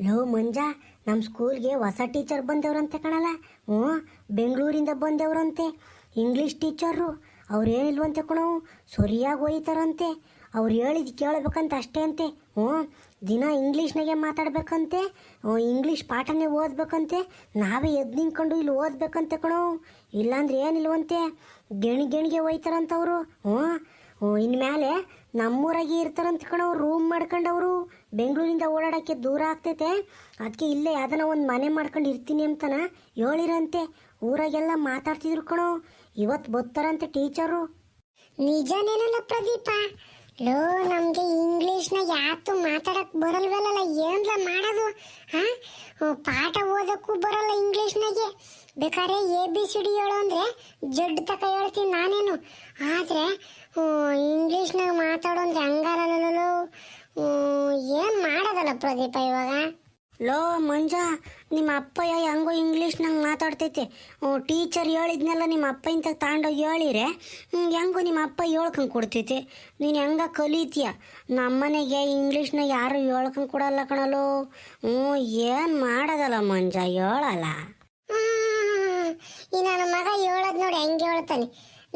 Low ಮಂಜ ನಮ್ಮ ಸ್ಕೂಲ್ಗೆ ಹೊಸ ಟೀಚರ್ ಬಂದವ್ರಂತೆ ಕಣಲ್ಲ ಹ್ಞೂ, ಬೆಂಗಳೂರಿಂದ ಬಂದವ್ರಂತೆ. ಇಂಗ್ಲೀಷ್ ಟೀಚರು, ಅವ್ರು ಏನಿಲ್ವಂತೆ ಕಣೋ, ಸರಿಯಾಗಿ ಒಯ್ತಾರಂತೆ. ಅವ್ರು ಹೇಳಿದ್ ಕೇಳಬೇಕಂತ ಅಷ್ಟೇ ಅಂತೆ. ಹ್ಞೂ, ದಿನ ಇಂಗ್ಲೀಷ್ನಾಗೆ ಮಾತಾಡ್ಬೇಕಂತೆ. ಇಂಗ್ಲೀಷ್ ಪಾಠನೇ ಓದ್ಬೇಕಂತೆ. ನಾವೇ ಎದ್ದು ನಿಂತ್ಕೊಂಡು ಇಲ್ಲಿ ಓದ್ಬೇಕಂತೆ ಕಣೋ. ಇಲ್ಲಾಂದ್ರೆ ಏನಿಲ್ವಂತೆ? ಗೆಣಿ ಗೆಣಿಗೆ ಒಯ್ತಾರಂತವ್ರು. ಹ್ಞೂ ಇನ್ಮೇಲೆ ನಮ್ಮೂರಾಗೆ ಇರ್ತಾರಂತ ಕಣವ್ರು ರೂಮ್ ಮಾಡ್ಕೊಂಡವರು. ಬೆಂಗಳೂರಿಂದ ಓಡಾಡೋಕ್ಕೆ ದೂರ ಆಗ್ತೈತೆ. ಅದಕ್ಕೆ ಇಲ್ಲೇ ಯಾವ್ದನ ಒಂದು ಮನೆ ಮಾಡ್ಕೊಂಡು ಇರ್ತೀನಿ ಅಂತನ ಹೇಳಿರಂತೆ. ಊರಾಗೆಲ್ಲ ಮಾತಾಡ್ತಿದ್ರು ಕಣೋ ಇವತ್ತು ಬರ್ತಾರಂತೆ ಟೀಚರು ನಿಜನೇನಲ್ಲ ಪ್ರದೀಪ? ಲೋ, ನಮಗೆ ಇಂಗ್ಲಿಷ್ನ ಯಾತು ಮಾತಾಡಕ್ ಬರಲ್ವಲ್ಲ ಏನ್ಲ ಮಾಡೋದು ಹಾ ಪಾಠ ಓದಕ್ಕೂ ಬರಲ್ಲ ಇಂಗ್ಲಿಷ್ನಾಗೆ ಬೇಕಾದ್ರೆ ಎ ಬಿ ಸಿ ಡಿ ಹೇಳು ಅಂದ್ರೆ ಜಡ್ ತಕ ಹೇಳ್ತೀನಿ ನಾನೇನು. ಆದ್ರೆ ಇಂಗ್ಲೀಷ್ನಾಗ ಮಾತಾಡು ಅಂದ್ರೆ ಹಂಗಾರಲ್ಲ ಏನ್ ಮಾಡೋದಲ್ಲ ಪ್ರದೀಪ ಇವಾಗ? ಲೋ, ಮಂಜ, ನಿಮ್ಮ ಅಪ್ಪಯ್ಯ ಹೆಂಗೋ ಇಂಗ್ಲೀಷ್ನಾಗ ಮಾತಾಡ್ತೈತೆ. ಟೀಚರ್ ಹೇಳಿದ್ನೆಲ್ಲ ನಿಮ್ಮ ಅಪ್ಪ ಇಂತ ತಗೊಂಡೋಗಿ ಹೇಳಿರೆ ಹೆಂಗೋ ನಿಮ್ಮ ಅಪ್ಪ ಹೇಳ್ಕೊಂಡು ಕೊಡ್ತೈತೆ. ನೀನು ಹೆಂಗ ಕಲೀತೀಯ? ನಮ್ಮನೆಗೆ ಇಂಗ್ಲೀಷ್ನ ಯಾರು ಹೇಳ್ಕೊಂಡು ಕೊಡಲ್ಲ ಕಣಲೋ. ಹ್ಞೂ ಏನು ಮಾಡೋದಲ್ಲ ಮಂಜ, ಹೇಳಲ್ಲ. ಈ ನನ್ನ ಮಗ ಹೇಳೋದ್ ನೋಡಿ ಹೆಂಗೆ ಹೇಳ್ತಾನೆ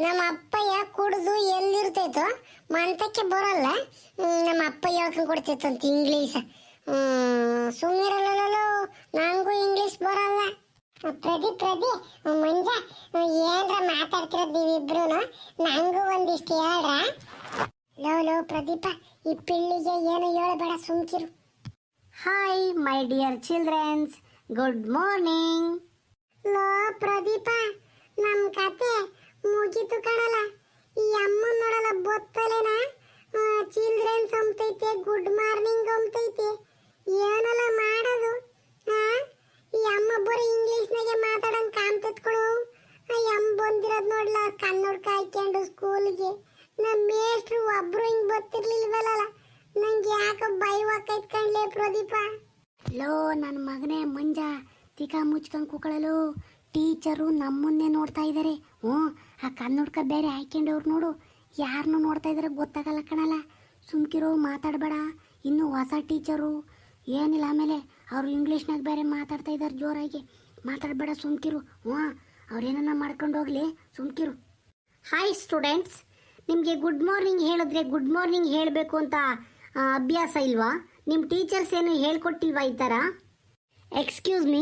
ನಮ್ಮ ಅಪ್ಪಯ್ಯ ಕುಡಿದು ಎಲ್ಲಿರ್ತೈತೋ ಮಂತಕ್ಕೆ ಬರಲ್ಲ. ನಮ್ಮ ಅಪ್ಪ ಕೊಡ್ತೈತೆ ಅಂತ ಇಂಗ್ಲೀಷ್ ಸುಮ್ಮನಿರಲ್ಲ ನಂಗೂ ಇಂಗ್ಲೀಷ್ ಬರಲ್ಲ. ಪ್ರದೀಪ್ ಪ್ರದೀಪ್ ಮಂಜ ಏನ್ರ ಮಾತಾಡ್ತಿರೋದು ನೀವಿಬ್ರು ನಂಗೂ ಒಂದಿಷ್ಟು ಹೇಳ್ರ? ಲೋ ಲೋ, ಪ್ರದೀಪ, ಈ ಪಿಳ್ಳಿಗೆ ಏನು ಹೇಳಬೇಡ, ಸುಮ್ಕಿರು. Hi my dear childrens good morning low Pradeep ನಮ್ಮ ಕತೆ ಮುಗಿತು ಕಣಲ್ಲ. ಈ ಅಮ್ಮ ನೋಡಲ್ಲ ಬೊತ್ತಲೇನ? ಚಿಲ್ಡ್ರನ್ಸ್ ಅಂಬತೈತೆ ಗುಡ್ ಮಾರ್ನಿಂಗ್ ಅಂಬತೈತೆ ಏನಲ್ಲ ಮಾಡೋದು, ಆ? ಈ ಅಮ್ಮ ಬರೀ ಇಂಗ್ಲಿಷ್ನಾಗೆ ಮಾತಾಡಂಗ್ ಕಾಣ್ತೈತ್ ಕೊಡು ಆ ಅಮ್ಮ ಬಂದಿರೋದ್ ನೋಡ್ಲ ಕನ್ನಡಕ ಹಾಕ್ಕೊಂಡು ಸ್ಕೂಲ್ಗೆ ನಮ್ಮ ಮೇಷ್ಟ್ರು ಒಬ್ರು ಹಿಂಗ್ ಬತ್ತಿರ್ಲಿಲ್ವಲ್ಲ ನಂಗೆ ಯಾಕೆ ಭಯವಾಕೈತ್ ಕಣ್ಲೆ ಪ್ರದೀಪ ಲೋ ನನ್ನ ಮಗನೇ ಮಂಜ ತಿಕ ಮುಚ್ಕೊಂಡು ಕೂಕಳಲು ಟೀಚರು ನಮ್ಮನ್ನೇ ನೋಡ್ತಾ ಇದ್ದಾರೆ ಹ್ಞೂ, ಆ ಕನ್ನಡಕ ಬೇರೆ ಹಾಕ್ಕೊಂಡವ್ರು ನೋಡು. ಯಾರನ್ನೂ ನೋಡ್ತಾ ಇದ್ದಾರೆ ಗೊತ್ತಾಗಲ್ಲ ಕಣಲ್ಲ. ಸುಮ್ಕಿರೋ ಮಾತಾಡಬೇಡ. ಇನ್ನು ಹೊಸ ಟೀಚರು ಏನಿಲ್ಲ ಆಮೇಲೆ ಅವರು ಇಂಗ್ಲೀಷ್ನಾಗ ಬೇರೆ ಮಾತಾಡ್ತಾ ಇದ್ದಾರೆ ಜೋರಾಗಿ. ಮಾತಾಡಬೇಡ ಸುಮ್ಕಿರು. ಹ್ಞೂ ಅವ್ರೇನನ್ನ ಮಾಡ್ಕೊಂಡು ಹೋಗ್ಲಿ. ಸುಮ್ಕಿರು. ಹಾಯ್ ಸ್ಟೂಡೆಂಟ್ಸ್ ನಿಮಗೆ ಗುಡ್ ಮಾರ್ನಿಂಗ್ ಹೇಳಿದ್ರೆ ಗುಡ್ ಮಾರ್ನಿಂಗ್ ಹೇಳಬೇಕು ಅಂತ ಅಭ್ಯಾಸ ಇಲ್ವಾ? ನಿಮ್ಮ ಟೀಚರ್ಸ್ ಏನು ಹೇಳ್ಕೊಟ್ಟಿಲ್ವಾ ಈ ಥರ excuse me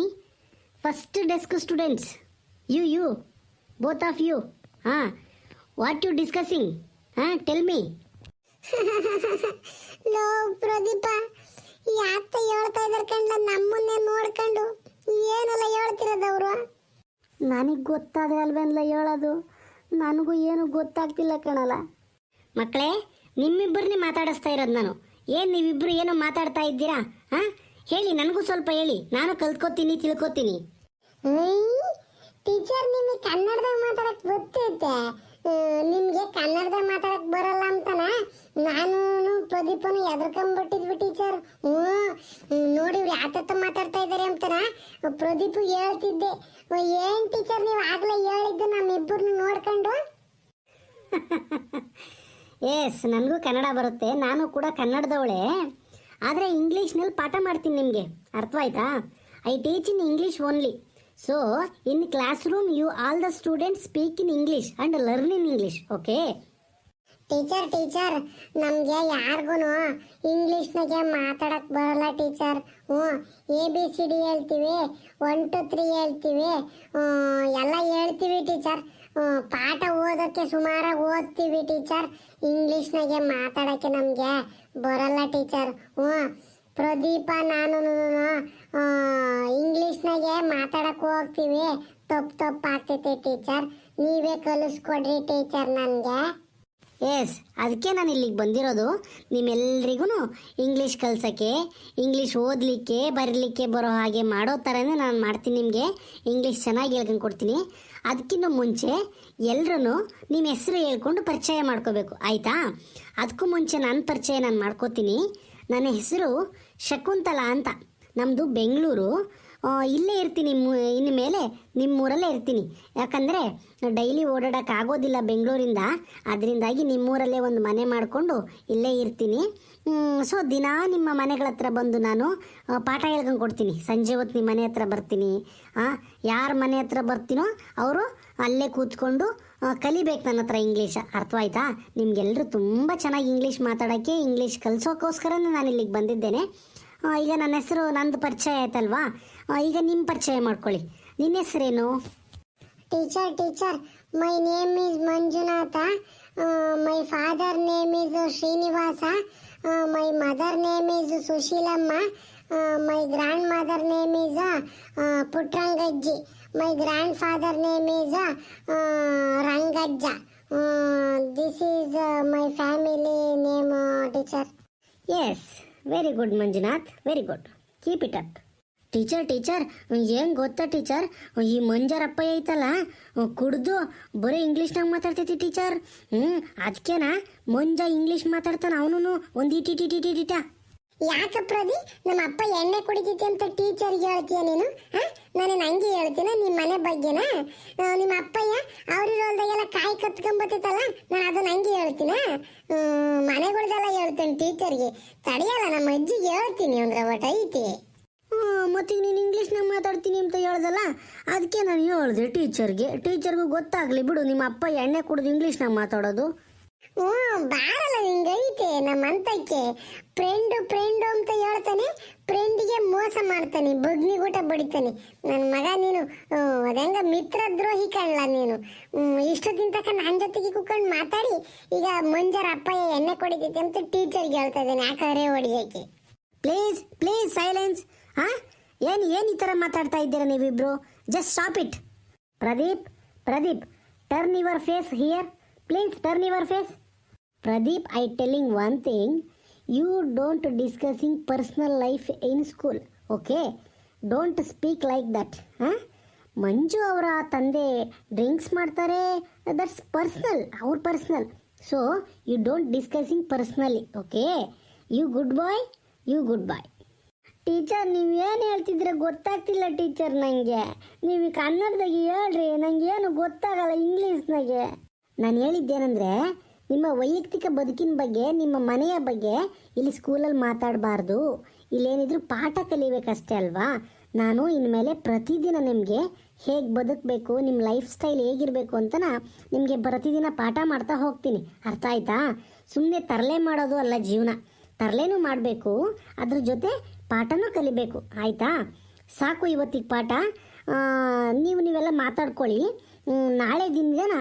first desk students you you both of you ಹಾಂ ವಾಟ್ ಯು ಡಿಸ್ಕಸಿಂಗ್ ಹಾಂ ಟೆಲ್ ಮೀ ಲೋ ಪ್ರದೀಪ ಯಾಕೆ ಹೇಳ್ತಾ ಇದ್ದಾರೆ ಕಂಡ್ಲ ನಮ್ಮನ್ನೇ ನೋಡ್ಕೊಂಡು. ಏನಲ್ಲ ಅವರು? ನನಗೆ ಗೊತ್ತಾದ್ರೆ ಅಲ್ವೇನಲ್ಲ ಹೇಳೋದು? ನನಗೂ ಏನು ಗೊತ್ತಾಗ್ತಿಲ್ಲ ಕಣಲ್ಲ. ಮಕ್ಕಳೇ ನಿಮ್ಮಿಬ್ಬರನ್ನೇ ಮಾತಾಡಿಸ್ತಾ ಇರೋದು ನಾನು. ಏನು ನೀವಿಬ್ಬರು ಏನೋ ಮಾತಾಡ್ತಾ ಇದ್ದೀರಾ? ಹಾಂ? ಹೇಳಿ ನನಗೂ ಸ್ವಲ್ಪ ಹೇಳಿ. ನಾನು ಕಲ್ತ್ಕೋತೀನಿ ತಿಳ್ಕೊತೀನಿ. ಟೀಚರ್ ನಿಮಗೆ ಕನ್ನಡದಾಗ ಮಾತಾಡಕ್ ಗೊತ್ತೈತೆ. ನಿಮ್ಗೆ ಕನ್ನಡದಾಗ ಮಾತಾಡಕ್ ಬರಲ್ಲ ಅಂತನ? ನಾನು ಪ್ರದೀಪನು ಎದ್ರಕೊಂಡ್ಬಿಟ್ಟಿದ್ವಿ ಟೀಚರ್ ಹ್ಞೂ ನೋಡಿ ಇವ್ರು ಯಾತತ್ತ ಮಾತಾಡ್ತಾ ಇದ್ದಾರೆ ಅಂತನ? ಪ್ರದೀಪ್ ಹೇಳ್ತಿದ್ದೆ. ಏನ್ ಟೀಚರ್ ನೀವು ಆಗ್ಲೇ ಹೇಳಿದ್ದು ನಮ್ಮಿಬ್ಬರನ್ನ ನೋಡ್ಕೊಂಡು? ಎಸ್ ನನಗೂ ಕನ್ನಡ ಬರುತ್ತೆ. ನಾನು ಕೂಡ ಕನ್ನಡದವಳೆ. ಆದರೆ ಇಂಗ್ಲೀಷ್ನಲ್ಲಿ ಪಾಠ ಮಾಡ್ತೀನಿ ನಿಮಗೆ. ಅರ್ಥವಾಯ್ತಾ? I teach in English only so in classroom you all the students speak in English and learn in English okay teacher teacher ನಮಗೆ ಯಾರಿಗೂ ಇಂಗ್ಲೀಷ್ನಾಗೆ ಮಾತಾಡಕ್ ಬರಲ್ಲ ಟೀಚರ್ ಹ್ಞೂ ಎ ಬಿ ಸಿ ಡಿ ಹೇಳ್ತೀವಿ ಒನ್ ಟು ತ್ರೀ ಹೇಳ್ತೀವಿ. ಎಲ್ಲ ಹೇಳ್ತೀವಿ ಟೀಚರ್ ಪಾಠ ಓದೋಕ್ಕೆ ಸುಮಾರಾಗಿ ಓದ್ತೀವಿ ಟೀಚರ್ ಇಂಗ್ಲೀಷ್ನಾಗೆ ಮಾತಾಡೋಕ್ಕೆ ನಮಗೆ ಬರಲ್ಲ ಟೀಚರ್ ಹ್ಞೂ ಪ್ರದೀಪ, ನಾನು ಇಂಗ್ಲೀಷ್ನಾಗೆ ಮಾತಾಡಕ್ಕೆ ಹೋಗ್ತೀವಿ. ತಪ್ಪು ತಪ್ಪು ಆಗ್ತೈತೆ ಟೀಚರ್. ನೀವೇ ಕಲಿಸ್ಕೊಡ್ರಿ ಟೀಚರ್ ನನಗೆ. ಎಸ್ ಅದಕ್ಕೆ ನಾನು ಇಲ್ಲಿಗೆ ಬಂದಿರೋದು. ನಿಮ್ಮೆಲ್ರಿಗೂ ಇಂಗ್ಲೀಷ್ ಕಲ್ಸೋಕ್ಕೆ ಇಂಗ್ಲೀಷ್ ಓದಲಿಕ್ಕೆ, ಬರಲಿಕ್ಕೆ ಬರೋ ಹಾಗೆ ಮಾಡೋ ಥರನೇ ನಾನು ಮಾಡ್ತೀನಿ ನಿಮಗೆ. ಇಂಗ್ಲೀಷ್ ಚೆನ್ನಾಗಿ ಹೇಳ್ಕೊಂಡು ಕೊಡ್ತೀನಿ. ಅದಕ್ಕಿಂತ ಮುಂಚೆ ಎಲ್ಲರೂ ನಿಮ್ಮ ಹೆಸರು ಹೇಳ್ಕೊಂಡು ಪರಿಚಯ ಮಾಡ್ಕೋಬೇಕು, ಆಯಿತಾ? ಅದಕ್ಕೂ ಮುಂಚೆ ನನ್ನ ಪರಿಚಯ ನಾನು ಮಾಡ್ಕೋತೀನಿ. ನನ್ನ ಹೆಸರು ಶಕುಂತಲಾ ಅಂತ. ನಮ್ಮದು ಬೆಂಗಳೂರು. ಇಲ್ಲೇ ಇರ್ತೀನಿ ಇನ್ನು ಮೇಲೆ ನಿಮ್ಮೂರಲ್ಲೇ ಇರ್ತೀನಿ. ಯಾಕಂದರೆ ಡೈಲಿ ಓಡಾಡೋಕ್ಕಾಗೋದಿಲ್ಲ ಬೆಂಗಳೂರಿಂದ. ಅದರಿಂದಾಗಿ ನಿಮ್ಮೂರಲ್ಲೇ ಒಂದು ಮನೆ ಮಾಡಿಕೊಂಡು ಇಲ್ಲೇ ಇರ್ತೀನಿ. ಸೊ ದಿನ ನಿಮ್ಮ ಮನೆಗಳ ಹತ್ರ ಬಂದು ನಾನು ಪಾಠ ಹೇಳ್ಕೊಂಡು ಕೊಡ್ತೀನಿ. ಸಂಜೆ ಹೊತ್ತು ನಿಮ್ಮ ಮನೆ ಹತ್ರ ಬರ್ತೀನಿ. ಯಾರ ಮನೆ ಹತ್ರ ಬರ್ತೀನೋ ಅವರು ಅಲ್ಲೇ ಕೂತ್ಕೊಂಡು ಕಲಿಬೇಕು ನನ್ನ ಹತ್ರ ಇಂಗ್ಲೀಷ್. ಅರ್ಥವಾಯ್ತಾ? ನಿಮಗೆಲ್ಲರೂ ತುಂಬ ಚೆನ್ನಾಗಿ ಇಂಗ್ಲೀಷ್ ಮಾತಾಡೋಕ್ಕೆ ಇಂಗ್ಲೀಷ್ ಕಲಿಸೋಕ್ಕೋಸ್ಕರನೇ ನಾನು ಇಲ್ಲಿಗೆ ಬಂದಿದ್ದೇನೆ. ಈಗ ನನ್ನ ಹೆಸರು ನಂದು ಪರಿಚಯ ಆಯ್ತಲ್ವಾ? ಈಗ ನಿಮ್ಮ ಪರಿಚಯ ಮಾಡ್ಕೊಳ್ಳಿ. ನಿನ್ನ ಹೆಸರೇನು? Teacher teacher my name is Manjunatha. My father name is Srinivasa. My mother name is Sushilamma. My grandmother name is ಪುಟ್ರಂಗಜ್ಜಿ. My grandfather name is ರಂಗಜ್ಜ. This is my family name teacher yes very good Manjunath. Very good keep it up teacher teacher ಏನು ಗೊತ್ತಾ teacher ಈ ಮಂಜಾರಪ್ಪ ಐತಲ್ಲ, ಕುಡ್ದು ಬರೀ ಇಂಗ್ಲೀಷ್ನಾಗ ಮಾತಾಡ್ತೈತಿ teacher ಹ್ಞೂ ಅದಕ್ಕೇನಾ ಮಂಜ English ಮಾತಾಡ್ತಾನ ಅವನು ಒಂದು ಇಟಿ T T T ಯಾಕ ಪ್ರದಿ ನಮ್ಮ ಅಪ್ಪ ಎಣ್ಣೆ ಕುಡಿತೈತಿ ಅಂತ ಟೀಚರ್ಗೆ ಹೇಳ್ತೀಯ ನೀನು? ನಾನು ಹಂಗೆ ಹೇಳ್ತೀನ? ನಿಮ್ಮ ಮನೆ ಬಗ್ಗೆನ? ನಿಮ್ಮ ಅಪ್ಪಯ್ಯ ಅವ್ರಿರೋಲ್ದಾಗೆಲ್ಲ ಕಾಯಿ ಕತ್ಕೊಂಬತ್ತೈತಲ್ಲ ನಾನು ಅದನ್ನ ಹಂಗೆ ಹೇಳ್ತೀನ? ಮನೆಗಳ್ದೆಲ್ಲ ಹೇಳ್ತೇನೆ ಟೀಚರ್ಗೆ ತಡೆಯಲ್ಲ, ನಮ್ಮ ಅಜ್ಜಿಗೆ ಹೇಳ್ತೀನಿ ಅಂದ್ರೆ ಒಟ್ಟು ಐತಿ. ಮತ್ತೆ ನೀನು ಇಂಗ್ಲೀಷ್ನಾಗ ಮಾತಾಡ್ತೀನಿ ಅಂತ ಹೇಳ್ದಲ್ಲ? ಅದಕ್ಕೆ ನಾನು ಹೇಳ್ದೆ ಟೀಚರ್ಗೆ ಟೀಚರ್ಗೂ ಗೊತ್ತಾಗಲಿ ಬಿಡು, ನಿಮ್ಮ ಅಪ್ಪ ಎಣ್ಣೆ ಕುಡಿದು ಇಂಗ್ಲೀಷ್ನಾಗ ಮಾತಾಡೋದು. ಹ್ಞೂ, ಬಾರಲ್ಲ ನಿಂಗೆ, ಐತೆ ನಮ್ಮ ಅಂತಕ್ಕೆ ಫ್ರೆಂಡು ಫ್ರೆಂಡು ಅಂತ ಹೇಳ್ತಾನೆ ಫ್ರೆಂಡಿಗೆ ಮೋಸ ಮಾಡ್ತಾನೆ ಬಗ್ನಿಗೂಟ ಬಡಿತಾನೆ. ನನ್ನ ಮಗ ನೀನು ಅದಂಗ ಮಿತ್ರ ದ್ರೋಹಿ ಕಾಣಲ್ಲ ನೀನು. ಇಷ್ಟು ತನಕ ನನ್ನ ಜೊತೆಗೆ ಕುತ್ಕೊಂಡು ಮಾತಾಡಿ, ಈಗ ಮಂಜರ ಅಪ್ಪಯ್ಯ ಎಣ್ಣೆ ಕೊಡಿತೈತೆ ಅಂತ ಟೀಚರ್ಗೆ ಹೇಳ್ತಾ ಇದ್ದಾನೆ ಯಾಕಂದ್ರೆ ಹೊಡಿಯೋಕೆ ಪ್ಲೀಸ್ ಪ್ಲೀಸ್ ಸೈಲೆನ್ಸ್ ಹಾ? ಏನು ಏನು ಈ ಥರ ಮಾತಾಡ್ತಾ ಇದ್ದೀರಾ ನೀವಿಬ್ರು? Just stop it Pradeep Pradeep turn your face here please turn your face Pradeep I telling one thing you don't discussing personal life in school okay don't speak like that ಹಾಂ ಮಂಜು ಅವರ ತಂದೆ ಡ್ರಿಂಕ್ಸ್ ಮಾಡ್ತಾರೆ that's personal ಅವ್ರ personal so you don't discussing personally okay you good boy you good boy teacher ನೀವು ಏನು ಹೇಳ್ತಿದ್ರೆ? ಗೊತ್ತಾಗ್ತಿಲ್ಲ teacher ನನಗೆ ನೀವು ಕನ್ನಡದಾಗೆ ಹೇಳ್ರಿ ನನಗೇನು ಗೊತ್ತಾಗಲ್ಲ ಇಂಗ್ಲೀಷ್ನಾಗೆ ನಾನು ಹೇಳಿದ್ದೇನೆಂದರೆ, ನಿಮ್ಮ ವೈಯಕ್ತಿಕ ಬದುಕಿನ ಬಗ್ಗೆ, ನಿಮ್ಮ ಮನೆಯ ಬಗ್ಗೆ ಇಲ್ಲಿ ಸ್ಕೂಲಲ್ಲಿ ಮಾತಾಡಬಾರ್ದು. ಇಲ್ಲೇನಿದ್ರು ಪಾಠ ಕಲಿಬೇಕಷ್ಟೇ ಅಲ್ವಾ? ನಾನು ಇನ್ಮೇಲೆ ಪ್ರತಿದಿನ ನಿಮಗೆ ಹೇಗೆ ಬದುಕಬೇಕು ನಿಮ್ಮ ಲೈಫ್ ಸ್ಟೈಲ್ ಹೇಗಿರಬೇಕು ಅಂತನ ನಿಮಗೆ ಪ್ರತಿದಿನ ಪಾಠ ಮಾಡ್ತಾ ಹೋಗ್ತೀನಿ. ಅರ್ಥ ಆಯ್ತಾ? ಸುಮ್ಮನೆ ತರಲೆ ಮಾಡೋದು ಅಲ್ಲ ಜೀವನ. ತರಲೆನೂ ಮಾಡಬೇಕು, ಅದ್ರ ಜೊತೆ ಪಾಠನೂ ಕಲಿಬೇಕು. ಆಯಿತಾ? ಸಾಕು ಇವತ್ತಿಗೆ ಪಾಠ. ನೀವು ನೀವೆಲ್ಲ ಮಾತಾಡ್ಕೊಳ್ಳಿ. ನಾಳೆ ದಿನದನ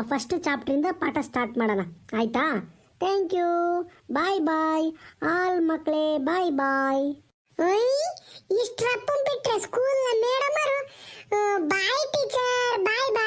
ಫಸ್ಟ್ ಚಾಪ್ಟ್ರಿಂದ ಪಾಠ ಸ್ಟಾರ್ಟ್ ಮಾಡೋಣ. ಆಯಿತಾ? Thank you bye bye all ಮಕ್ಕಳೇ ಬಾಯ್ ಬಾಯ್ ಓಯ್ ಇಷ್ಟು ರಪ್ಪನ್ ಸ್ಕೂಲ್ ಸ್ಕೂಲ್ನ ಮೇಡಮರು ಬಾಯ್ ಟೀಚರ್ ಬಾಯ್ ಬಾಯ್